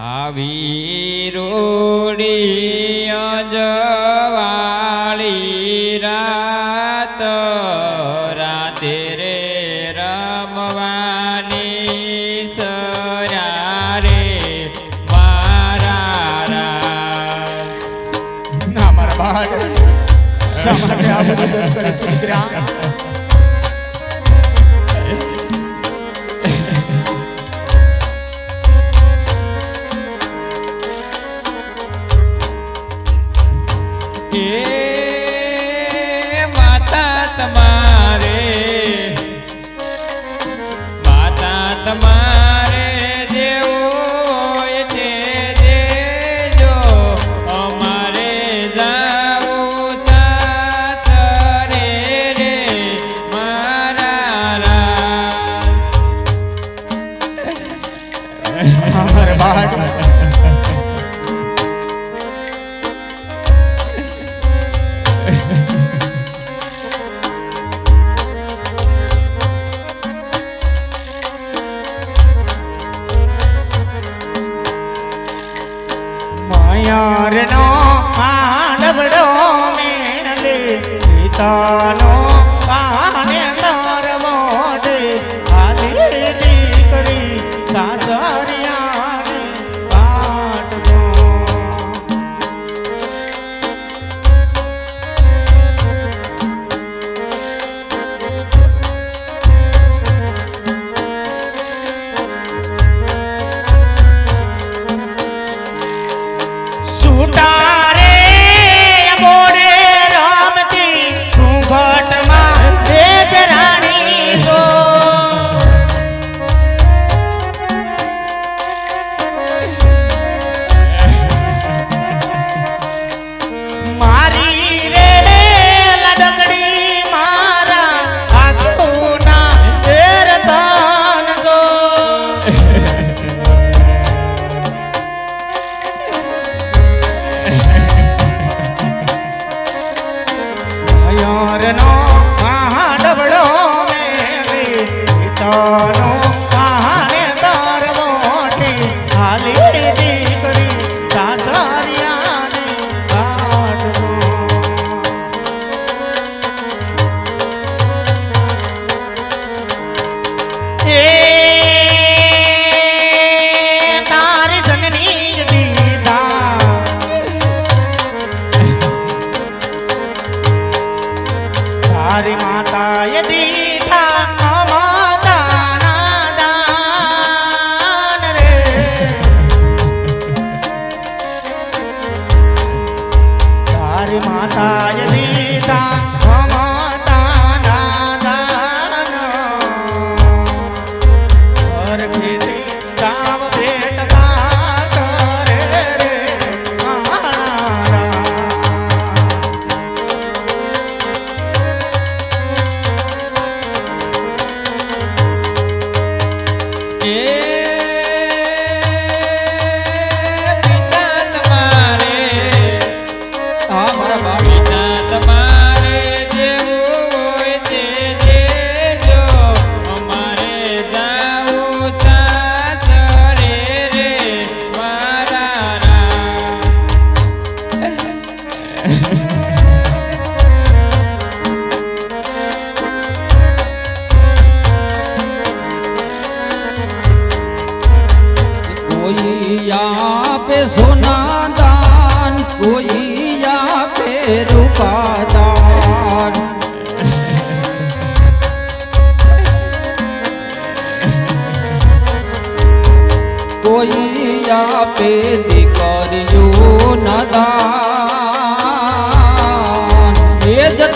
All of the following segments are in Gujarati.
આવી રોડી અજવાળી રાત રાતે રે રમવાની સરા રે મારા ના મારા બાળ શા માટે આ બધું દર્શન કરી મયોર નો મહાડબડો મેં તો ಮಾತಾಯದಿ ತಾನ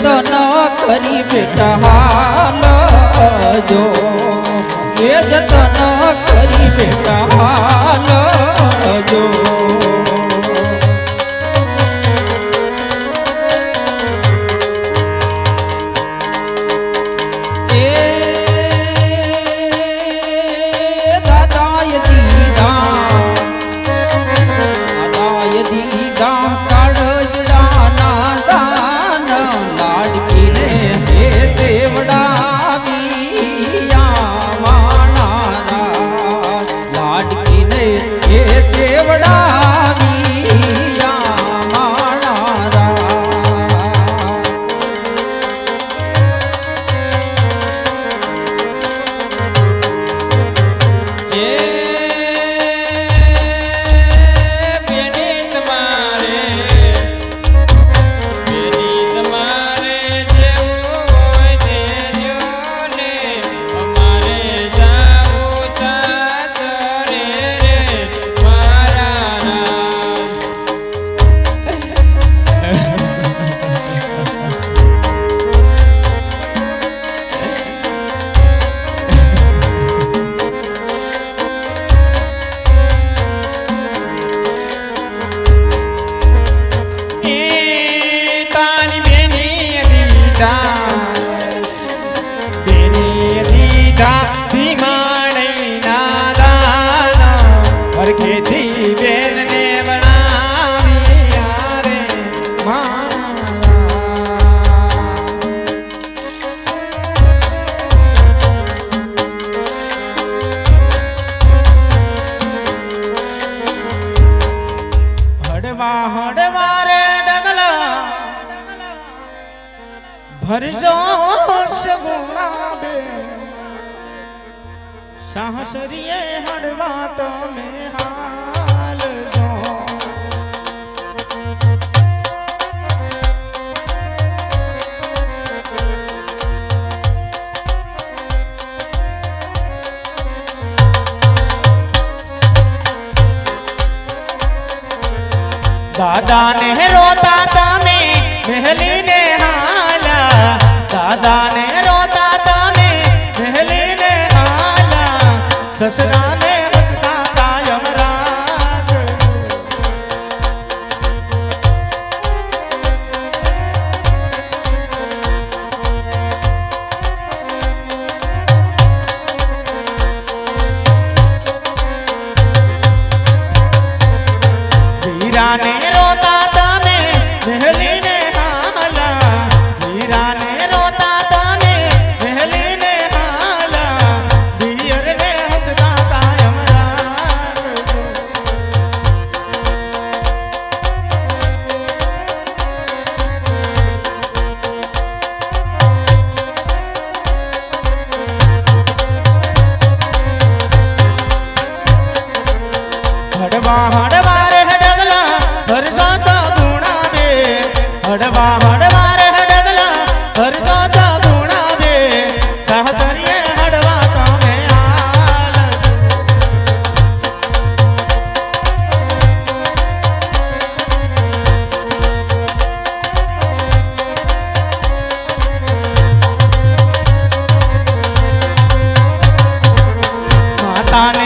ચિંતન કરી બેટા હાલ જો. એ જતન કરી બેટા હાલ જો. સાહસરીએ હડવા તમે હાલજો દાદાને રોતા સસરાને હસતા કાયમ રાખ વીરાને રોતા તમે મહેલીને sultane